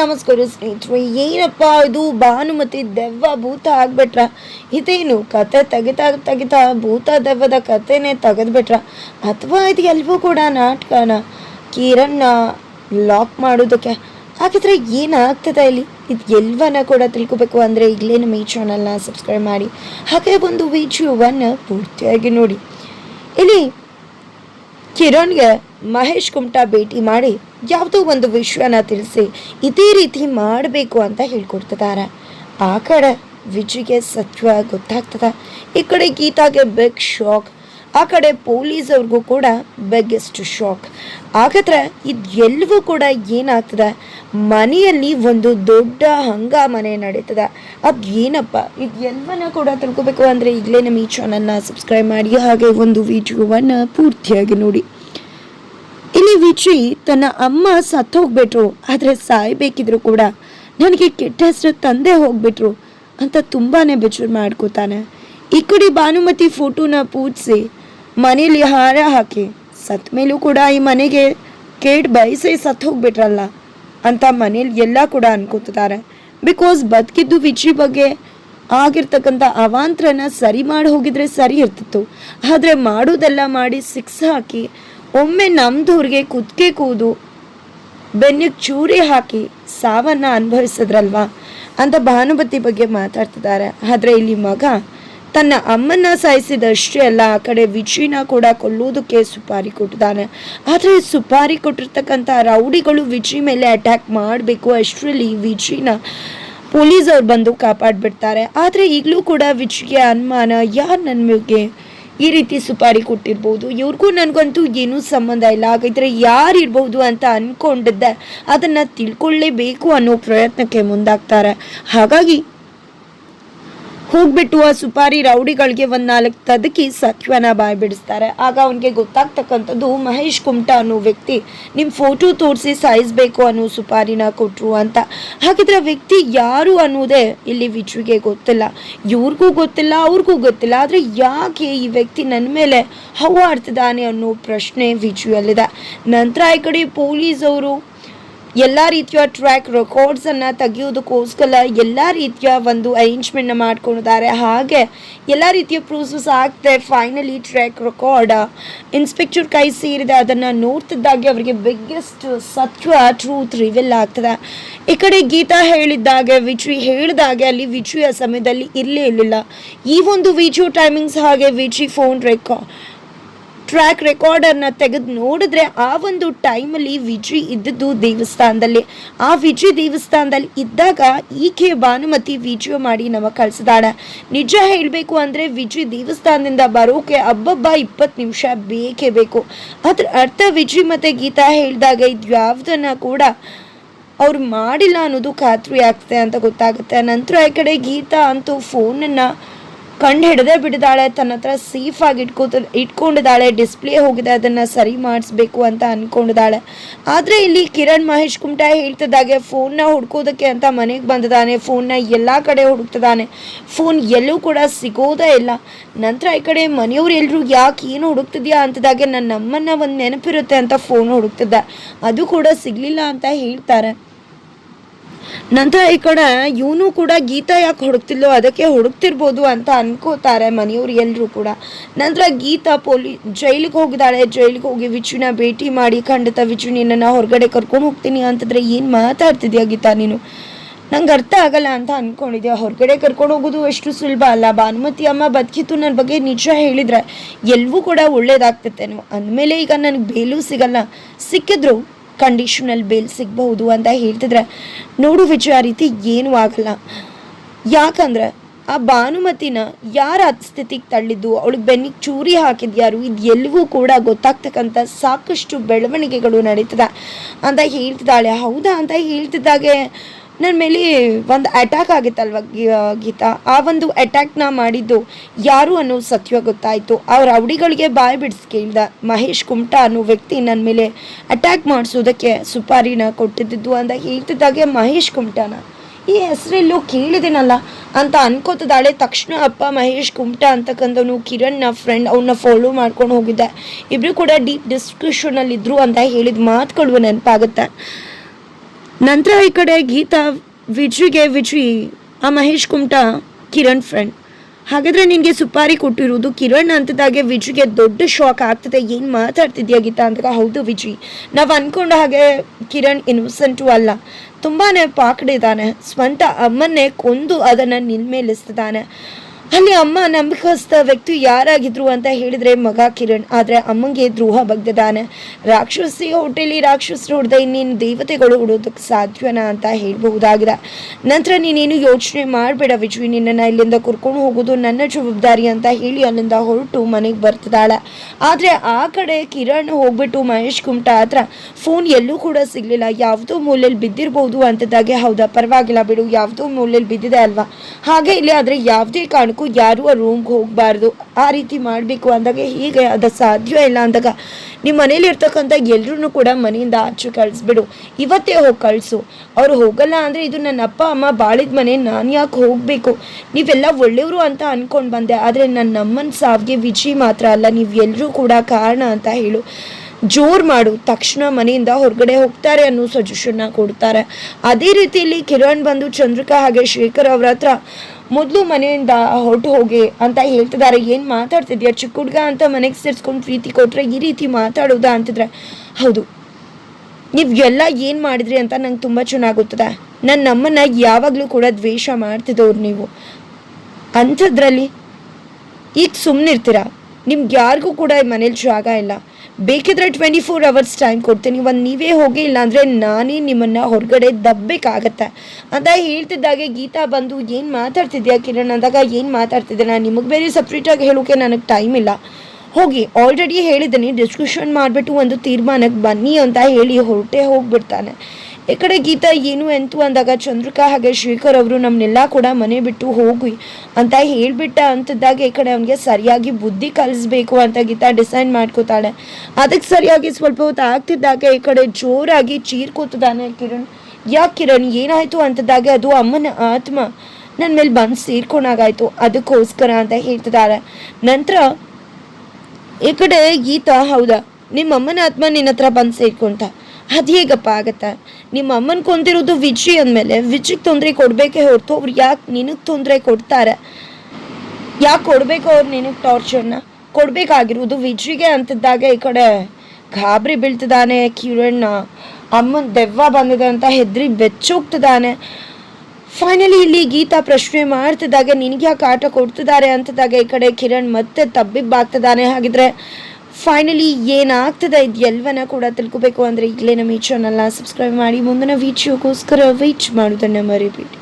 ನಮಸ್ಕಾರ ಸ್ನೇಹಿತರು, ಏನಪ್ಪ ಇದು? ಭಾನುಮತಿ ದೆವ್ವ ಭೂತ ಆಗ್ಬಿಟ್ರ. ಇದೇನು ಕತೆ ತೆಗಿತಾ ತೆಗಿತಾ ಭೂತ ದೆವ್ವದ ಕತೆನೇ ತೆಗೆದ್ಬಿಟ್ರ. ಅಥವಾ ಇದು ಎಲ್ವೂ ಕೂಡ ನಾಟಕನ? ಕಿರಣ್ಣ ಲಾಕ್ ಮಾಡೋದಕ್ಕೆ. ಹಾಗಿದ್ರೆ ಏನಾಗ್ತದೆ ಇಲ್ಲಿ? ಇದು ಎಲ್ವನ ಕೂಡ ತಿಳ್ಕೊಬೇಕು ಅಂದರೆ ಈಗಲೇ ನಮ್ಮ ಈ ಚಾನಲ್ನ ಸಬ್ಸ್ಕ್ರೈಬ್ ಮಾಡಿ. ಹಾಗೆ ಒಂದು ವಿಡಿಯೋವನ್ನು ಪೂರ್ತಿಯಾಗಿ ನೋಡಿ. ಇಲ್ಲಿ ಕಿರಣ್ಗೆ ಮಹೇಶ್ ಕುಮಟಾ ಭೇಟಿ ಮಾಡಿ ಯಾವುದೋ ಒಂದು ವಿಷಯನ ತಿಳಿಸಿ ಇದೇ ರೀತಿ ಮಾಡಬೇಕು ಅಂತ ಹೇಳ್ಕೊಡ್ತಿದ್ದಾರೆ. ಆ ಕಡೆ ವಿಜಿಗೆ ಸತ್ಯ ಗೊತ್ತಾಗ್ತದೆ. ಈ ಕಡೆ ಗೀತಾಗೆ ಬೆಗ್ ಶಾಕ್. ಆ ಕಡೆ ಪೊಲೀಸ್ ಅವ್ರಿಗೂ ಕೂಡ ಬೆಗ್ಗೆಸ್ಟ್ ಶಾಕ್. ಹಾಗಾದ್ರೆ ಇದು ಎಲ್ಲವೂ ಕೂಡ ಏನಾಗ್ತದೆ? ಮನೆಯಲ್ಲಿ ಒಂದು ದೊಡ್ಡ ಹಂಗಾಮನೆ ನಡೀತದೆ. ಅದು ಏನಪ್ಪ ಇದು ಎಲ್ಲವನ್ನ ಕೂಡ ತಿಳ್ಕೊಬೇಕು ಅಂದರೆ ಈಗಲೇ ನಮ್ಮ ಈ ಚಾನಲ್ನ ಸಬ್ಸ್ಕ್ರೈಬ್ ಮಾಡಿ ಹಾಗೆ ಒಂದು ವಿಡಿಯೋವನ್ನು ಪೂರ್ತಿಯಾಗಿ ನೋಡಿ. ಇಲ್ಲಿ ವಿಜಿ ತನ್ನ ಅಮ್ಮ ಸತ್ತು ಹೋಗ್ಬಿಟ್ರು. ಆದರೆ ಸಾಯ್ಬೇಕಿದ್ರು ಕೂಡ ನನಗೆ ಕೆಟ್ಟ ಹೆಸರು ತಂದೆ ಹೋಗ್ಬಿಟ್ರು ಅಂತ ತುಂಬಾನೇ ಬೇಜಾರು ಮಾಡ್ಕೋತಾನೆ. ಈ ಕಡೆ ಭಾನುಮತಿ ಫೋಟೋನ ಪೂಜಿಸಿ, ಮನೇಲಿ ಹಾರ ಹಾಕಿ, ಸತ್ ಮೇಲೂ ಕೂಡ ಈ ಮನೆಗೆ ಕೇಟ್ ಬಯಸಿ ಸತ್ತು ಹೋಗ್ಬಿಟ್ರಲ್ಲ ಅಂತ ಮನೇಲಿ ಎಲ್ಲ ಕೂಡ ಅನ್ಕೋತಾರೆ ಬಿಕಾಸ್ ಬದುಕಿದ್ದು ವಿಜಿ ಬಗ್ಗೆ ಆಗಿರ್ತಕ್ಕಂಥ ಅವಾಂತರನ ಸರಿ ಮಾಡಿ ಹೋಗಿದ್ರೆ ಸರಿ ಇರ್ತಿತ್ತು. ಆದರೆ ಮಾಡೋದೆಲ್ಲ ಮಾಡಿ ಸಿಕ್ಸ್ ಹಾಕಿ ಒಮ್ಮೆ ನಮ್ದವ್ರಿಗೆ ಕುದ್ಕೆ ಕೂದು ಬೆನ್ನಿಗೆ ಚೂರಿ ಹಾಕಿ ಸಾವನ್ನ ಅನುಭವಿಸಿದ್ರಲ್ವಾ ಅಂತ ಭಾನುಮತಿ ಬಗ್ಗೆ ಮಾತಾಡ್ತಿದ್ದಾರೆ. ಆದರೆ ಇಲ್ಲಿ ಮಗ ತನ್ನ ಅಮ್ಮನ್ನ ಸಾಯಿಸಿದಷ್ಟೇ ಅಲ್ಲ, ಆ ಕಡೆ ವಿಜಿನ ಕೂಡ ಕೊಲ್ಲುವುದಕ್ಕೆ ಸುಪಾರಿ ಕೊಟ್ಟಿದ್ದಾನೆ. ಆದರೆ ಸುಪಾರಿ ಕೊಟ್ಟಿರ್ತಕ್ಕಂಥ ರೌಡಿಗಳು ವಿಜಿ ಮೇಲೆ ಅಟ್ಯಾಕ್ ಮಾಡಬೇಕು ಅಷ್ಟರಲ್ಲಿ ವಿಜಿನ ಪೊಲೀಸ್ ಅವ್ರು ಬಂದು ಕಾಪಾಡಿಬಿಡ್ತಾರೆ. ಆದರೆ ಈಗಲೂ ಕೂಡ ವಿಜಿಗೆ ಅನುಮಾನ, ಯಾರು ನನ್ನ ಮೇಲೆ ಈ ರೀತಿ ಸುಪಾರಿ ಕೊಟ್ಟಿರ್ಬೋದು. ಇವ್ರಿಗೂ ನನಗಂತೂ ಏನೂ ಸಂಬಂಧ ಇಲ್ಲ. ಹಾಗಿದ್ರೆ ಯಾರು ಇರ್ಬೋದು ಅಂತ ಅನ್ಕೊಂಡಿದ್ದೆ ಅದನ್ನು ತಿಳ್ಕೊಳ್ಳೇಬೇಕು ಅನ್ನೋ ಪ್ರಯತ್ನಕ್ಕೆ ಮುಂದಾಗ್ತಾರೆ. ಹಾಗಾಗಿ ಹೋಗ್ಬಿಟ್ಟು ಆ ಸುಪಾರಿ ರೌಡಿಗಳಿಗೆ ಒಂದು ನಾಲ್ಕು ತದಕಿ ಸತ್ವನ ಬಾಯ್ ಬಿಡಿಸ್ತಾರೆ. ಆಗ ಅವನಿಗೆ ಗೊತ್ತಾಗ್ತಕ್ಕಂಥದ್ದು ಮಹೇಶ್ ಕುಮಟಾ ಅನ್ನೋ ವ್ಯಕ್ತಿ ನಿಮ್ಮ ಫೋಟೋ ತೋರಿಸಿ ಬೇಕು ಅನ್ನೋ ಸುಪಾರಿನ ಕೊಟ್ಟರು ಅಂತ. ಹಾಗಿದ್ರೆ ವ್ಯಕ್ತಿ ಯಾರು ಅನ್ನೋದೇ ಇಲ್ಲಿ ವಿಜುಗೆ ಗೊತ್ತಿಲ್ಲ. ಇವ್ರಿಗೂ ಗೊತ್ತಿಲ್ಲ, ಅವ್ರಿಗೂ ಗೊತ್ತಿಲ್ಲ. ಆದರೆ ಯಾಕೆ ಈ ವ್ಯಕ್ತಿ ನನ್ನ ಮೇಲೆ ಹವ್ವಾಡ್ತಿದ್ದಾನೆ ಅನ್ನೋ ಪ್ರಶ್ನೆ ವಿಜುವಲ್ಲಿದೆ ನಂತರ ಈ ಕಡೆ ಪೊಲೀಸ್ ಅವರು ಎಲ್ಲ ರೀತಿಯ ಟ್ರ್ಯಾಕ್ ರೆಕಾರ್ಡ್ಸನ್ನು ತೆಗೆಯೋದಕ್ಕೋಸ್ಕರ ಎಲ್ಲ ರೀತಿಯ ಒಂದು ಅರೇಂಜ್ಮೆಂಟ್ನ ಮಾಡ್ಕೊಂಡಿದ್ದಾರೆ. ಹಾಗೆ ಎಲ್ಲ ರೀತಿಯ ಪ್ರೂಸಸ್ ಆಗ್ತದೆ ಫೈನಲಿ ಟ್ರ್ಯಾಕ್ ರೆಕಾರ್ಡ್ ಇನ್ಸ್ಪೆಕ್ಟರ್ ಕೈ ಸೇರಿದೆ, ಅದನ್ನು ನೋಡ್ತಿದ್ದಾಗೆ ಅವರಿಗೆ ಬಿಗ್ಗೆಸ್ಟ್ ಸತ್ವ ಟ್ರೂತ್ ರಿವೆಲ್ ಆಗ್ತದೆ. ಈ ಕಡೆ ಗೀತಾ ಹೇಳಿದ್ದಾಗೆ, ವಿಜಿ ಹೇಳಿದಾಗೆ ಅಲ್ಲಿ ಆ ಸಮಯದಲ್ಲಿ ಇರಲೇ ಇರಲಿಲ್ಲ. ಈ ಒಂದು ವಿಚು ಟೈಮಿಂಗ್ಸ್ ಹಾಗೆ ವಿಜಿ ಫೋನ್ ರೆಕಾರ್ಡ್ ಟ್ರ್ಯಾಕ್ ರೆಕಾರ್ಡರ್ನ ತೆಗೆದು ನೋಡಿದ್ರೆ ಆ ಒಂದು ಟೈಮಲ್ಲಿ ವಿಜಿ ಇದ್ದದ್ದು ದೇವಸ್ಥಾನದಲ್ಲಿ. ಆ ವಿಜಿ ದೇವಸ್ಥಾನದಲ್ಲಿ ಇದ್ದಾಗ ಈಕೆ ಭಾನುಮತಿ ವಿಡಿಯೋ ಮಾಡಿ ನಮಗೆ ಕಳಿಸಿದಾಳೆ. ನಿಜ ಹೇಳಬೇಕು ಅಂದರೆ ವಿಜಿ ದೇವಸ್ಥಾನದಿಂದ ಬರೋಕೆ ಹಬ್ಬಬ್ಬ ಇಪ್ಪತ್ತು ನಿಮಿಷ ಬೇಕೇ ಬೇಕು. ಅದ್ರ ಅರ್ಥ ವಿಜಿ ಮತ್ತು ಗೀತಾ ಹೇಳಿದಾಗ ಇದು ಯಾವುದನ್ನು ಕೂಡ ಅವ್ರು ಮಾಡಿಲ್ಲ ಅನ್ನೋದು ಖಾತ್ರಿ ಆಗ್ತದೆ ಅಂತ ಗೊತ್ತಾಗುತ್ತೆ. ನಂತರ ಈ ಕಡೆ ಗೀತಾ ಅಂತೂ ಫೋನನ್ನು ಕಂಡು ಹಿಡದೆ ಬಿಡಿದಾಳೆ ತನ್ನ ಹತ್ರ ಸೇಫ್ ಆಗಿ ಇಟ್ಕೋತ, ಇಟ್ಕೊಂಡಿದ್ದಾಳೆ ಡಿಸ್ಪ್ಲೇ ಹೋಗಿದೆ, ಅದನ್ನು ಸರಿ ಮಾಡಿಸ್ಬೇಕು ಅಂತ ಅಂದ್ಕೊಂಡಿದ್ದಾಳೆ ಆದರೆ ಇಲ್ಲಿ ಕಿರಣ್ ಮಹೇಶ್ ಕುಮಟಾ ಹೇಳ್ತಿದ್ದಾಗೆ ಫೋನ್ನ ಹುಡ್ಕೋದಕ್ಕೆ ಅಂತ ಮನೆಗೆ ಬಂದಿದ್ದಾನೆ ಫೋನ್ನ ಎಲ್ಲ ಕಡೆ ಹುಡುಕ್ತಿದ್ದಾನೆ. ಫೋನ್ ಎಲ್ಲೂ ಕೂಡ ಸಿಗೋದೇ ಇಲ್ಲ. ನಂತರ ಈ ಕಡೆ ಮನೆಯವ್ರು ಎಲ್ಲರೂ ಯಾಕೆ ಏನು ಹುಡುಕ್ತಿದ್ಯಾ ಅಂತದಾಗೆ ನನ್ನ ನಮ್ಮನ್ನ ಒಂದು ನೆನಪಿರುತ್ತೆ ಅಂತ ಫೋನ್ ಹುಡುಕ್ತಿದ್ದ. ಅದು ಕೂಡ ಸಿಗಲಿಲ್ಲ ಅಂತ ಹೇಳ್ತಾರೆ. ನಂತರ ಈ ಕಡೆ ಇವನು ಕೂಡ ಗೀತಾ ಯಾಕೆ ಹುಡುಕ್ತಿಲ್ಲೋ ಅದಕ್ಕೆ ಹುಡುಕ್ತಿರ್ಬೋದು ಅಂತ ಅನ್ಕೋತಾರೆ ಮನೆಯವ್ರು ಎಲ್ಲರೂ ಕೂಡ. ನಂತರ ಗೀತಾ ಪೊಲೀ, ಜೈಲಿಗೆ ಹೋಗಿದ್ದಾಳೆ. ಜೈಲಿಗೆ ಹೋಗಿ ವಿಚುನ ಭೇಟಿ ಮಾಡಿ, ಖಂಡಿತ ವಿಚು ಹೊರಗಡೆ ಕರ್ಕೊಂಡು ಹೋಗ್ತೀನಿ ಅಂತಂದ್ರೆ ಏನು ಮಾತಾಡ್ತಿದ್ಯಾ ಗೀತಾ ನೀನು? ನಂಗೆ ಅರ್ಥ ಆಗಲ್ಲ ಅಂತ ಅಂದ್ಕೊಂಡಿದ್ದೆ ಹೊರಗಡೆ ಕರ್ಕೊಂಡು ಹೋಗೋದು ಅಷ್ಟು ಸುಲಭ ಅಲ್ಲ. ಭಾನುಮತಿ ಅಮ್ಮ ಬದುಕಿತ್ತು ನನ್ನ ಬಗ್ಗೆ ನಿಜ ಹೇಳಿದ್ರೆ ಎಲ್ಲವೂ ಕೂಡ ಒಳ್ಳೇದಾಗ್ತೈತೇನೋ. ಅಂದಮೇಲೆ ಈಗ ನನಗೆ ಬೇಲೂ ಸಿಗಲ್ಲ. ಸಿಕ್ಕಿದ್ರು. ಕಂಡೀಷನಲ್ ಬೇಲ್ ಸಿಗಬಹುದು ಅಂತ ಹೇಳ್ತಿದ್ರೆ, ನೋಡು ವಿಜಯ ರೀತಿ ಏನೂ ಆಗಲ್ಲ. ಯಾಕಂದ್ರೆ, ಆ ಭಾನುಮತಿನ ಯಾರ ಸ್ಥಿತಿಗೆ ತಳ್ಳಿದ್ದು? ಅವಳಿಗೆ ಬೆನ್ನಿಗೆ ಚೂರಿ ಹಾಕಿದ್ಯಾರು? ಇದು ಎಲ್ಲವೂ ಕೂಡ ಗೊತ್ತಾಗ್ತಕ್ಕಂಥ ಸಾಕಷ್ಟು ಬೆಳವಣಿಗೆಗಳು ನಡೀತದೆ ಅಂತ ಹೇಳ್ತಿದ್ದಾಳೆ. ಹೌದಾ ಅಂತ ಹೇಳ್ತಿದ್ದಾಗೆ ನನ್ನ ಮೇಲೆ ಒಂದು ಅಟ್ಯಾಕ್ ಆಗಿತ್ತಲ್ವ ಗೀತಾ? ಆ ಒಂದು ಅಟ್ಯಾಕ್ನ ಮಾಡಿದ್ದು ಯಾರು ಅನ್ನೋ ಸತ್ಯ ಗೊತ್ತಾಯಿತು. ಅವ್ರ ಅವಡಿಗಳಿಗೆ ಬಾಯಿ ಬಿಡಿಸಿ ಕೇಳ್ದ ಮಹೇಶ್ ಕುಮಟಾ ಅನ್ನೋ ವ್ಯಕ್ತಿ ನನ್ನ ಮೇಲೆ ಅಟ್ಯಾಕ್ ಮಾಡಿಸೋದಕ್ಕೆ ಸುಪಾರಿನ ಕೊಟ್ಟಿದ್ದು ಅಂತ ಹೇಳ್ತಿದ್ದಾಗೆ ಮಹೇಶ್ ಕುಮಟಾನ. ಈ ಹೆಸರೆಲ್ಲೋ ಕೇಳಿದೆನಲ್ಲ ಅಂತ ಅನ್ಕೋತಿದ್ದಾಳೆ. ತಕ್ಷಣ ಅಪ್ಪ ಮಹೇಶ್ ಕುಮಟಾ ಅಂತಕ್ಕಂಥವನು ಕಿರಣ್ನ ಫ್ರೆಂಡ್ ಅವನ್ನ ಫಾಲೋ ಮಾಡ್ಕೊಂಡು ಹೋಗಿದ್ದೆ. ಇಬ್ಬರು ಕೂಡ ಡೀಪ್ ಡಿಸ್ಕಷನಲ್ಲಿ ಇದ್ರು ಅಂತ ಹೇಳಿದ ಮಾತುಗಳು ನೆನಪಾಗುತ್ತೆ. ನಂತರ ಈ ಕಡೆ ಗೀತಾ ವಿಜ್ರಿಗೆ ವಿಜಿ, ಆ ಮಹೇಶ್ ಕುಮಟಾ, ಕಿರಣ್ ಫ್ರೆಂಡ್. ಹಾಗಾದ್ರೆ ನಿನಗೆ ಸುಪಾರಿ ಕೊಟ್ಟಿರೋದು ಕಿರಣ್ ಅಂತದಾಗೆ ವಿಜಿಗೆ ದೊಡ್ಡ ಶಾಕ್ ಆಗ್ತದೆ. ಏನು ಮಾತಾಡ್ತಿದ್ಯಾ ಗೀತಾ ಅಂದಾಗ ಹೌದು ವಿಜಿ. ನಾವು ಅನ್ಕೊಂಡ ಹಾಗೆ ಕಿರಣ್ ಇನ್ನೋಸೆಂಟು ಅಲ್ಲ. ತುಂಬಾ ಪಾಕಡಿದ್ದಾನೆ ಸ್ವಂತ ಅಮ್ಮನ್ನೇ ಕೊಂದು ಅದನ್ನು ನಿಲ್ಮೇಲಿಸ್ತಿದ್ದಾನೆ ಅಲ್ಲಿ ಅಮ್ಮ ನಂಬಿಕಸ್ಥ ವ್ಯಕ್ತಿ ಯಾರಾಗಿದ್ರು ಅಂತ ಹೇಳಿದ್ರೆ ಮಗ ಕಿರಣ್, ಆದರೆ ಅಮ್ಮಂಗೆ ದ್ರೋಹ ಬಗ್ದಿದ್ದಾನೆ ರಾಕ್ಷಸಿ ಹೊಟ್ಟೆಲಿ ರಾಕ್ಷಸರು ಹುಡ್ದೆ ಇನ್ನೇನು ದೇವತೆಗಳು ಹೊಡೋದಕ್ಕೆ ಸಾಧ್ಯನಾ ಅಂತ ಹೇಳ್ಬಹುದಾಗಿದೆ. ನಂತರ ನೀನೇನು ಯೋಚನೆ ಮಾಡಬೇಡ ವಿಜಯ್ ನಿನ್ನನ್ನು ಇಲ್ಲಿಂದ ಕರ್ಕೊಂಡು ಹೋಗೋದು ನನ್ನ ಜವಾಬ್ದಾರಿ ಅಂತ ಹೇಳಿ ಅಲ್ಲಿಂದ ಹೊರಟು ಮನೆಗೆ ಬರ್ತಿದ್ದಾಳೆ. ಆದರೆ ಆ ಕಡೆ ಕಿರಣ್ ಹೋಗ್ಬಿಟ್ಟು ಮಹೇಶ್ ಕುಮಟಾ ಹತ್ರ, ಫೋನ್ ಎಲ್ಲೂ ಕೂಡ ಸಿಗಲಿಲ್ಲ, ಯಾವುದೋ ಮೂಲೆಯಲ್ಲಿ ಬಿದ್ದಿರ್ಬೋದು ಅಂತದಾಗೆ, ಹೌದಾ, ಪರವಾಗಿಲ್ಲ ಬಿಡು, ಯಾವುದೋ ಮೂಲೆಯಲ್ಲಿ ಬಿದ್ದಿದೆ ಅಲ್ವಾ? ಹಾಗೆ ಇಲ್ಲಿ ಆದರೆ ಯಾವುದೇ ಕಾರಣಕ್ಕೂ ಯಾರೂ ಆ ರೂಮ್ಗೆ ಹೋಗಬಾರ್ದು, ಆ ರೀತಿ ಮಾಡಬೇಕು ಅಂದಾಗ ಹೀಗೆ ಅದು ಸಾಧ್ಯ ಇಲ್ಲ ಅಂದಾಗ ನಿಮ್ಮ ಮನೇಲಿ ಇರ್ತಕ್ಕಂಥ ಎಲ್ಲರೂ ಕೂಡ ಮನೆಯಿಂದ ಆಚೆ ಕಳಿಸ್ಬಿಡು. ಇವತ್ತೇ ಹೋಗಿ ಕಳಿಸು. ಅವ್ರು ಹೋಗಲ್ಲ ಅಂದರೆ ಇದು ನನ್ನ ಅಪ್ಪ, ಅಮ್ಮ ಬಾಳಿದ ಮನೆ, ನಾನು ಯಾಕೆ ಹೋಗಬೇಕು? ನೀವೆಲ್ಲ ಒಳ್ಳೆಯವರು ಅಂತ ಅಂದ್ಕೊಂಡು ಬಂದೆ, ಆದರೆ ನನ್ನ ಅಮ್ಮನ ಸಾವಿಗೆ ವಿಜಿ ಮಾತ್ರ ಅಲ್ಲ, ನೀವು ಎಲ್ಲರೂ ಕೂಡ ಕಾರಣ ಅಂತ ಹೇಳು. ಜೋರು ಮಾಡು. ತಕ್ಷಣ ಮನೆಯಿಂದ ಹೊರಗಡೆ ಹೋಗ್ತಾರೆ ಅನ್ನೋ ಸಜೆಷನ್ನ ಕೊಡ್ತಾರೆ. ಅದೇ ರೀತಿಯಲ್ಲಿ ಕಿರಣ್ ಬಂದು ಚಂದ್ರಿಕಾ ಹಾಗೆ ಶೇಖರ್ ಅವರ ಹತ್ರ ಮೊದಲು ಮನೆಯಿಂದ ಹೊರಟು ಹೋಗಿ ಅಂತ ಹೇಳ್ತಿದ್ದಾರೆ ಏನು ಮಾತಾಡ್ತಿದ್ಯಾ? ಚಿಕ್ಕ ಹುಡುಗ ಅಂತ ಮನೆಗೆ ಸೇರಿಸ್ಕೊಂಡು ಪ್ರೀತಿ ಕೊಟ್ಟರೆ ಈ ರೀತಿ ಮಾತಾಡೋದಾ ಅಂತಿದ್ರೆ, ಹೌದು. ನೀವು ಎಲ್ಲ ಏನು ಮಾಡಿದ್ರಿ ಅಂತ ನಂಗೆ ತುಂಬ ಚೆನ್ನಾಗುತ್ತದೆ. ನನ್ನ ನಮ್ಮನ್ನ ಯಾವಾಗಲೂ ಕೂಡ ದ್ವೇಷ ಮಾಡ್ತಿದ್ದವ್ರು ನೀವು. ಅಂಥದ್ರಲ್ಲಿ ಈಗ ಸುಮ್ಮನಿರ್ತೀರಾ ನಿಮ್ಗೆ ಯಾರಿಗೂ ಕೂಡ ಈ ಮನೇಲಿ ಜಾಗ ಇಲ್ಲ. ಬೇಕಿದ್ರೆ ಟ್ವೆಂಟಿ ಫೋರ್ ಅವರ್ಸ್ ಟೈಮ್ ಕೊಡ್ತೀನಿ. ಒಂದು ನೀವೇ ಹೋಗಿ, ಇಲ್ಲಾಂದರೆ ನಾನೇ ನಿಮ್ಮನ್ನು ಹೊರಗಡೆ ದಬ್ಬಬೇಕಾಗತ್ತೆ ಅಂತ ಹೇಳ್ತಿದ್ದಾಗೆ ಗೀತಾ ಬಂದು, ಏನು ಮಾತಾಡ್ತಿದ್ಯಾ ಕಿರಣ್ ಅಂದಾಗ, ಏನು ಮಾತಾಡ್ತಿದ್ದೆ ನಾನು? ನಿಮಗೆ ಬೇರೆ ಸಪ್ರೇಟಾಗಿ ಹೇಳೋಕೆ ನನಗೆ ಟೈಮ್ ಇಲ್ಲ. ಹೋಗಿ ಆಲ್ರೆಡಿ ಹೇಳಿದ್ದೀನಿ ಡಿಸ್ಕಷನ್ ಮಾಡಿಬಿಟ್ಟು ಒಂದು ತೀರ್ಮಾನಕ್ಕೆ ಬನ್ನಿ ಅಂತ ಹೇಳಿ ಹೊರಟೆ ಹೋಗ್ಬಿಡ್ತಾನೆ. ಈ ಕಡೆ ಗೀತಾ ಏನು ಎಂತು ಅಂದಾಗ ಚಂದ್ರಿಕಾ ಹಾಗೆ ಶ್ರೀಕರ್ ಅವರು ನಮ್ಮನ್ನೆಲ್ಲ ಕೂಡ ಮನೆ ಬಿಟ್ಟು ಹೋಗಿ ಅಂತ ಹೇಳಿಬಿಟ್ಟ ಅಂತಿದ್ದಾಗ ಈ ಕಡೆ ಅವನಿಗೆ ಸರಿಯಾಗಿ ಬುದ್ಧಿ ಕಲಿಸ್ಬೇಕು ಅಂತ ಗೀತಾ ಡಿಸೈನ್ ಮಾಡ್ಕೋತಾಳೆ. ಅದಕ್ಕೆ ಸರಿಯಾಗಿ ಸ್ವಲ್ಪ ಹೊತ್ತು ಆಗ್ತಿದ್ದಾಗ ಈ ಕಡೆ ಜೋರಾಗಿ ಚೀರ್ಕೋತಿದ್ದಾನೆ ಕಿರಣ್. ಯಾಕೆ ಕಿರಣ್, ಏನಾಯಿತು ಅಂತದಾಗ ಅದು ಅಮ್ಮನ ಆತ್ಮ. ನನ್ನ ಮೇಲೆ ಬಂದು ಸೇರ್ಕೊಂಡಾಗಾಯ್ತು, ಅದಕ್ಕೋಸ್ಕರ ಅಂತ ಹೇಳ್ತಿದ್ದಾರೆ ನಂತರ ಈ ಕಡೆ ಗೀತಾ ಹೌದಾ ನಿಮ್ಮ ಅಮ್ಮನ ಆತ್ಮ ನಿನ್ನ ಹತ್ರ ಬಂದು ಸೇರ್ಕೊಂತ. ಅದು ಹೇಗಪ್ಪ ಆಗತ್ತೆ? ನಿಮ್ಮ ಅಮ್ಮನ ಕೊಂದಿರೋದು ವಿಜಿ ಅಂದಮೇಲೆ ವಿಜಿಗೆ ತೊಂದರೆ ಕೊಡಬೇಕೇ ಹೊರತು ಅವ್ರು ಯಾಕೆ ನಿನಗೆ ತೊಂದರೆ ಕೊಡ್ತಾರೆ? ಯಾಕೆ ಕೊಡಬೇಕು ಅವ್ರು ನಿನಗೆ ಟಾರ್ಚರ್ನ ಕೊಡಬೇಕಾಗಿರೋದು ವಿಜಿಗೆ ಅಂತಿದ್ದಾಗ ಈ ಕಡೆ. ಗಾಬರಿ ಬೀಳ್ತಿದ್ದಾನೆ ಕಿರಣ್ಣ ಅಮ್ಮನ ದೆವ್ವ ಬಂದಿದೆ ಅಂತ ಹೆದ್ರಿ ಬೆಚ್ಚೋಗ್ತಿದ್ದಾನೆ. ಫೈನಲಿ ಇಲ್ಲಿ ಗೀತಾ ಪ್ರಶ್ನೆ ಮಾಡ್ತಿದ್ದಾಗ ನಿನಗೆ ಯಾಕೆ ಆಟ ಕೊಡ್ತಿದ್ದಾರೆ ಅಂತದಾಗ ಈ ಕಡೆ ಕಿರಣ್ ಮತ್ತೆ ತಬ್ಬಿಬ್ಬಾಗ್ತಿದ್ದಾನೆ. ಹಾಗಿದ್ರೆ ಫೈನಲಿ ಏನಾಗ್ತದೆ ಇದು ಎಲ್ಲವನ್ನ ಕೂಡ ತಿಳ್ಕೊಬೇಕು. ಅಂದರೆ ಈಗಲೇ ನಮ್ಮ ಈ ಚಾನಲ್ನ ಸಬ್ಸ್ಕ್ರೈಬ್ ಮಾಡಿ, ಮುಂದಿನ ವೀಡಿಯೋಗೋಸ್ಕರ ವೆಯ್ಟ್ ಮಾಡೋದನ್ನು ಮರಿಬೇಡಿ.